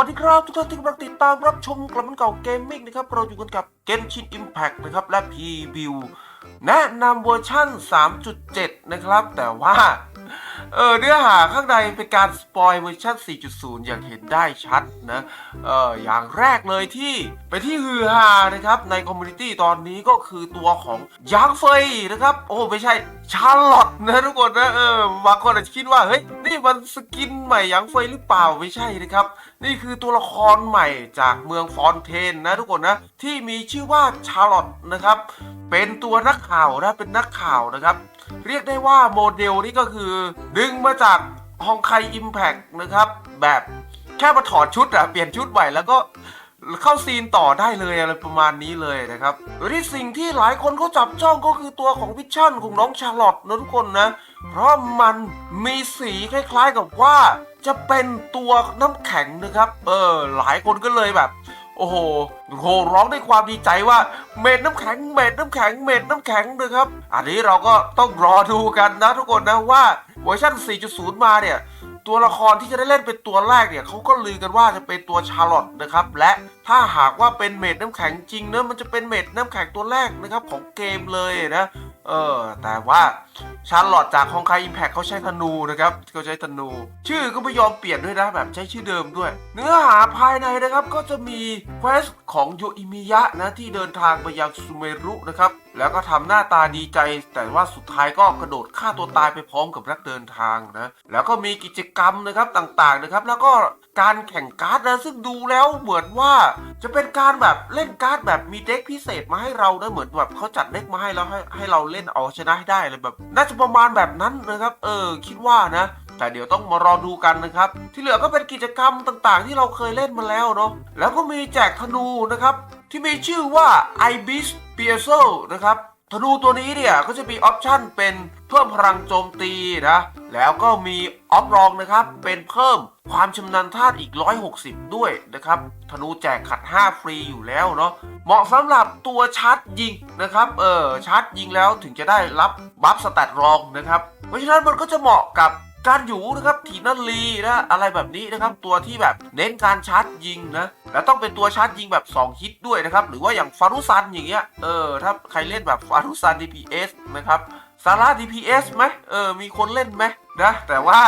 วัสดีครับทุกท่านที่กำลังติดตามรับชมกลับมันเก่าเกมมิ่งนะครับ เราอยู่กันกับ Genshin Impact นะครับ และ p b i e w แนะนำเวอร์ชั่น 3.7 นะครับ แต่ว่า เออเนื้อหาข้างในเป็นการสปอยเวอร์ชัน4.0 อย่างเห็นได้ชัดนะเอออย่างแรกเลยที่ไปที่ฮือฮานะครับในคอมมูนิตี้ตอนนี้ก็คือตัวของยางเฟยนะครับ โอ้ไม่ใช่ชาร์ลอตนะทุกคนนะเออบางคนอาจจะคิดว่าเฮ้ยนี่มันสกินใหม่ยางเฟยหรือเปล่าไม่ใช่นะครับ นี่คือตัวละครใหม่จากเมืองฟอนเทนนะทุกคนนะที่มีชื่อว่าชาร์ลอตนะครับเป็นตัวนักข่าวนะเป็นนักข่าวนะครับ เรียกได้ว่าโมเดลนี้ก็คือดึงมาจากฮองไคอิมแพกนะครับ แบบแค่มาถอดชุดอะเปลี่ยนชุดใหม่แล้วก็เข้าซีนต่อได้เลยอะไรประมาณนี้เลยนะครับโดยที่สิ่งที่หลายคนเขาจับจ้องก็คือตัวของวิชั่นของน้องชาร์ลอตนะทุกคนนะ เพราะมันมีสีคล้ายๆกับว่าจะเป็นตัวน้ำแข็งนะครับ เออ หลายคนก็เลยแบบ โอ้โหโหร้องด้วยความดีใจว่าเม็ดน้ำแข็งเม็ดน้ำแข็งเม็ดน้ำแข็งนะครับ อันนี้เราก็ต้องรอดูกันนะทุกคนนะว่าเวอร์ชัน4.0 มาเนี่ย ตัวละครที่จะได้เล่นเป็นตัวแรกเนี่ยเขาก็ลือกันว่าจะเป็นตัวชาร์ลอตนะครับ และถ้าหากว่าเป็นเม็ดน้ำแข็งจริงเนะมันจะเป็นเม็ดน้ำแข็งตัวแรกนะครับของเกมเลยนะ เออ แต่ว่าชาร์ลอตจากฮองไคอิมแพคเขาใช้ธนูนะครับเขาใช้ธนู ชื่อก็ไม่ยอมเปลี่ยนด้วยนะ แบบใช้ชื่อเดิมด้วย เนื้อหาภายในนะครับก็จะมีเควสของโยอิมิยะนะที่เดินทางไปยังซูเมรุนะครับ แล้วก็ทำหน้าตาดีใจ แต่ว่าสุดท้ายก็กระโดดฆ่าตัวตายไปพร้อมกับนักเดินทางนะแล้วก็มีกิจกรรมนะครับต่างๆนะครับ แล้วก็การแข่งการ์ดนะซึ่งดูแล้วเหมือนว่าจะเป็นการแบบเล่นการ์ดแบบมีเด็กพิเศษมาให้เรานะเหมือนแบบเขาจัดเด็กมาให้แล้วให้ให้เราเล่นเอาชนะให้ได้เลยแบบ น่าจะประมาณแบบนั้นนะครับ เออคิดว่านะแต่เดี๋ยวต้องมารอดูกันนะครับ ที่เหลือก็เป็นกิจกรรมต่างๆ ที่เราเคยเล่นมาแล้วเนาะแล้วก็มีแจกธนูนะครับ ที่มีชื่อว่า Ibis p i e z o นะครับธนูตัวนี้เนี่ยก็จะมีออปชั่นเป็นเพิ่มพลังโจมตีนะ แล้วก็มีออฟรองนะครับ เป็นเพิ่มความชำนาญธาตุอีก 160 ด้วยนะครับ ธนูแจกขัด 5 ฟรีอยู่แล้วเนาะ เหมาะสำหรับตัวชาร์จยิงนะครับ เออชาร์จยิงแล้วถึงจะได้รับบัฟสแตทรองนะครับ เพราะฉะนั้นมันก็จะเหมาะกับ การอยู่นะครับถีนันลีนะอะไรแบบนี้นะครับตัวที่แบบเน้นการชาร์จยิงนะแล้วต้องเป็นตัวชาร์จยิงแบบ 2 ฮิตด้วยนะครับหรือว่าอย่างฟารุซันอย่างเงี้ยเออถ้าใครเล่นแบบฟารุซัน DPS นะครับซาร่า DPS ไหมเออมีคนเล่นไหมนะแต่ว่า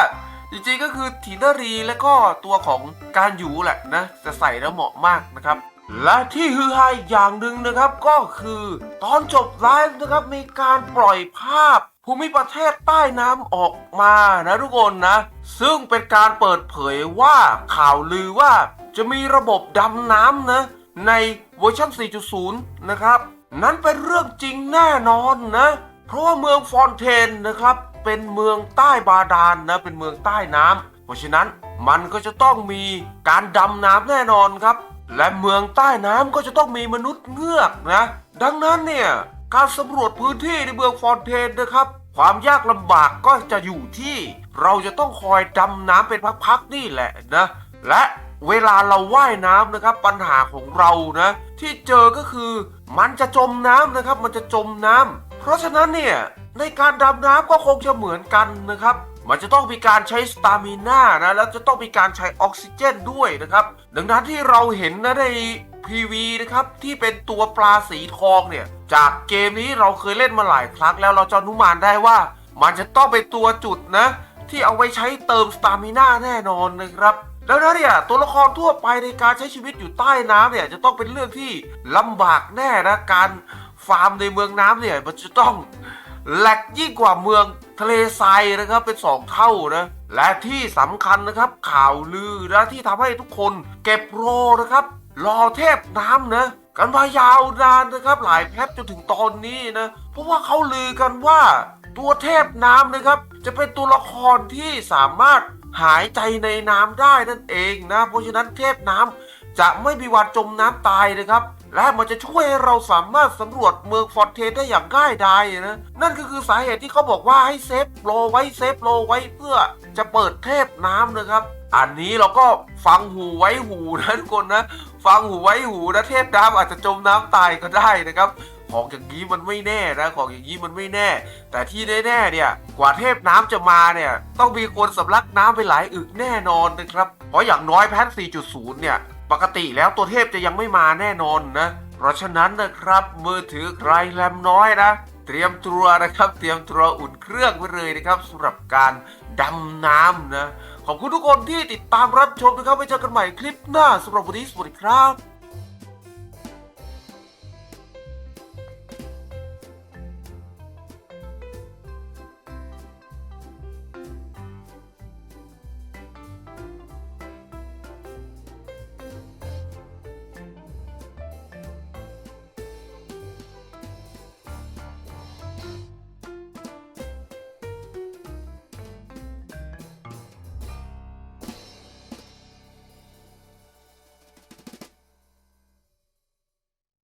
จริงๆก็คือถีนารีและก็ตัวของการอยู่แหละนะจะใส่แล้วเหมาะมากนะครับ และที่ฮือฮาอีกอย่างหนึ่งนะครับก็คือตอนจบไลฟ์นะครับมีการปล่อยภาพภูมิประเทศใต้น้ำออกมานะทุกคนนะ ซึ่งเป็นการเปิดเผยว่าข่าวลือว่าจะมีระบบดำน้ำนะในเวอร์ชัน 4.0 นะครับ นั้นเป็นเรื่องจริงแน่นอนนะ เพราะว่าเมืองฟอนเทนนะครับ เป็นเมืองใต้บาดาลนะเป็นเมืองใต้น้ำเพราะฉะนั้นมันก็จะต้องมีการดำน้ำแน่นอนครับ และเมืองใต้น้ำก็จะต้องมีมนุษย์เงือกนะ ดังนั้นเนี่ยการสำรวจพื้นที่ในเมืองฟอนเทนนะครับ ความยากลำบากก็จะอยู่ที่ เราจะต้องคอยดำน้ำเป็นพักๆนี่แหละนะ และเวลาเราว่ายน้ำนะครับ ปัญหาของเรานะ ที่เจอก็คือ มันจะจมน้ำนะครับ มันจะจมน้ำเพราะฉะนั้นเนี่ยในการดำน้ำก็คงจะเหมือนกันนะครับ มันจะต้องมีการใช้สตามิน่านะแล้วจะต้องมีการใช้ออกซิเจนด้วยนะครับ ดังนั้นที่เราเห็นนะใน PV นะครับที่เป็นตัวปลาสีทองเนี่ย จากเกมนี้เราเคยเล่นมาหลายครั้งแล้วเราจะอนุมานได้ว่า มันจะต้องเป็นตัวจุดนะ ที่เอาไว้ใช้เติมสตามิน่าแน่นอนนะครับแล้วนะเนี่ยตัวละครทั่วไปในการใช้ชีวิตอยู่ใต้น้ำเนี่ยจะต้องเป็นเรื่องที่ลำบากแน่นะการฟาร์มในเมืองน้ำเนี่ยมันจะต้อง แหลกยิ่งกว่าเมืองทะเลทรายนะครับเป็นสองเท่านะและที่สำคัญนะครับข่าวลือนะที่ทำให้ทุกคนเก็บโรนะครับ รอเทพน้ำนะกันมายาวนานนะครับ หลายแพทจนถึงตอนนี้นะเพราะว่าเขาลือกันว่าตัวเทพน้ำนะครับ จะเป็นตัวละครที่สามารถหายใจในน้ำได้นั่นเองนะ เพราะฉะนั้นเทพน้ำ จะไม่มีวันจมน้ำตายนะครับ และมันจะช่วยให้เราสามารถสำรวจเมืองฟอนเทนได้อย่างง่ายดายนะนั่นก็คือสาเหตุที่เขาบอกว่าให้เซฟโลไว้เซฟโลไว้เพื่อจะเปิดเทพน้ำนะครับ อันนี้เราก็ฟังหูไว้หูนะทุกคนนะฟังหูไว้หูนะเทพน้ำอาจจะจมน้ำตายก็ได้นะครับของอย่างนี้มันไม่แน่นะของอย่างนี้มันไม่แน่ แต่ที่แน่ๆเนี่ยกว่าเทพน้ำจะมาเนี่ยต้องมีคนสำลักน้ำไปหลายอึกแน่นอนนะครับ เพราะอย่างน้อยแพท4.0 เนี่ย ปกติแล้วตัวเทพจะยังไม่มาแน่นอนนะ เพราะฉะนั้นนะครับมือถือใครแรมน้อยนะ เตรียมตัวนะครับ เตรียมตัวอุ่นเครื่องไว้เลยนะครับสำหรับการดำน้ำนะ ขอบคุณทุกคนที่ติดตามรับชมนะครับไว้เจอกันใหม่คลิปหน้าสำหรับวันนี้สวัสดีครับ